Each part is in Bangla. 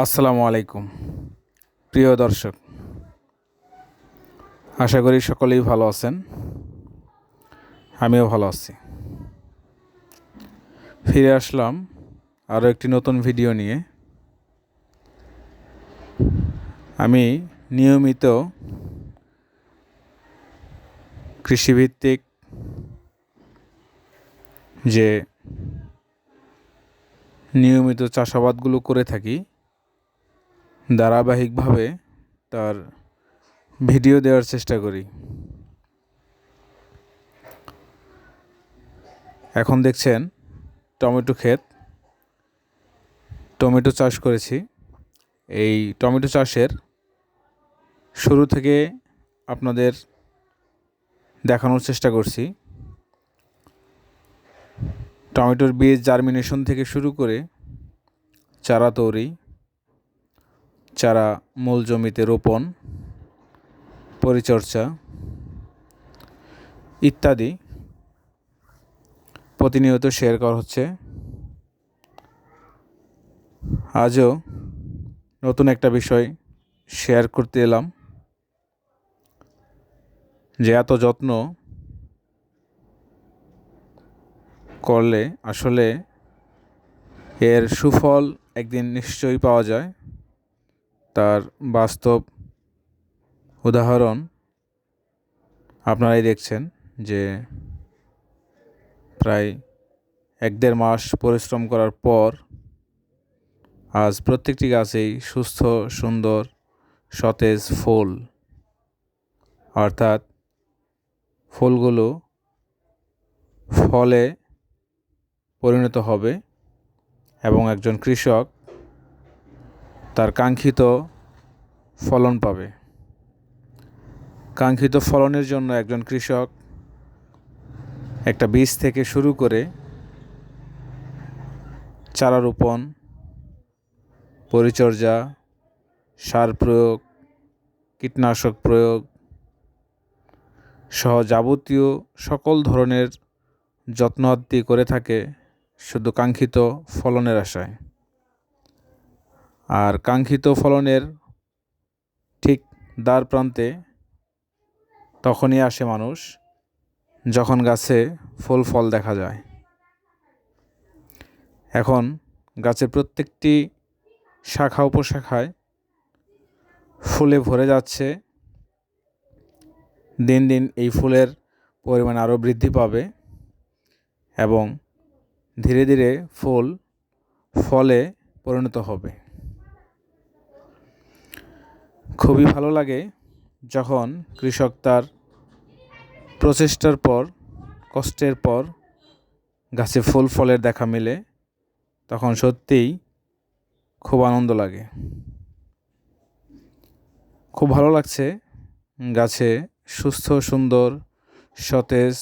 আসসালামু আলাইকুম। প্রিয় দর্শক, আশা করি সকলেই ভালো আছেন। আমিও ভালো আছি। ফিরে আসলাম আরও একটি নতুন ভিডিও নিয়ে। আমি নিয়মিত কৃষিভিত্তিক যে নিয়মিত চাষাবাদগুলো করে থাকি ধারাবাহিকভাবে তার ভিডিও দেওয়ার চেষ্টা করি। এখন দেখছেন টমেটো ক্ষেত। টমেটো চাষ করেছি। এই টমেটো চাষের শুরু থেকে আপনাদের দেখানোর চেষ্টা করছি। টমেটোর বীজ জার্মিনেশন থেকে শুরু করে চারা তৈরি চারা মূল জমিতে রোপণ, পরিচর্যা ইত্যাদি। প্রতিনিয়ত শেয়ার করা হচ্ছে। আজও নতুন একটা বিষয় শেয়ার করতে এলাম, যে এত যত্ন করলে আসলে এর সুফল একদিন নিশ্চয়ই পাওয়া যায়। তার বাস্তব উদাহরণ আপনারাই দেখছেন যে প্রায় এক দেড় মাস পরিশ্রম করার পর আজ প্রত্যেকটি গাছেই সুস্থ, সুন্দর, সতেজ ফুল। অর্থাৎ ফুলগুলো ফলে পরিণত হবে এবং একজন কৃষক তার কাঙ্ক্ষিত ফলন পাবে। কাঙ্ক্ষিত ফলনের জন্য একজন কৃষক একটা বীজ থেকে শুরু করে চারা রোপণ, পরিচর্যা, সার প্রয়োগ, কীটনাশক প্রয়োগ সহ যাবতীয় সকল ধরনের যত্নাদ্দি করে থাকে শুধু কাঙ্ক্ষিত ফলনের আশায়। আর কাঙ্ক্ষিত ফলনের ঠিক দ্বার প্রান্তে তখনই আসে মানুষ, যখন গাছে ফুল ফল দেখা যায়। এখন গাছের প্রত্যেকটি শাখা উপশাখায় ফুলে ভরে যাচ্ছে। দিন দিন এই ফুলের পরিমাণ আরও বৃদ্ধি পাবে এবং ধীরে ধীরে ফুল ফলে পরিণত হবে। খুবই ভালো লাগে যখন কৃষক তার প্রচেষ্টার পর, কষ্টের পর গাছে ফুল, ফলের দেখা মেলে, তখন সত্যিই খুব আনন্দ লাগে। খুব ভালো লাগছে গাছে সুস্থ, সুন্দর, সতেজ,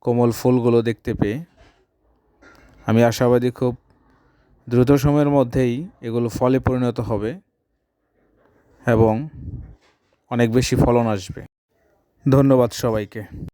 কোমল ফুলগুলো দেখতে পেয়ে। আমি আশাবাদী খুব দ্রুত সময়ের মধ্যেই এগুলো ফলে পরিণত হবে। এবং অনেক বেশি ফলন আসবে। ধন্যবাদ সবাইকে।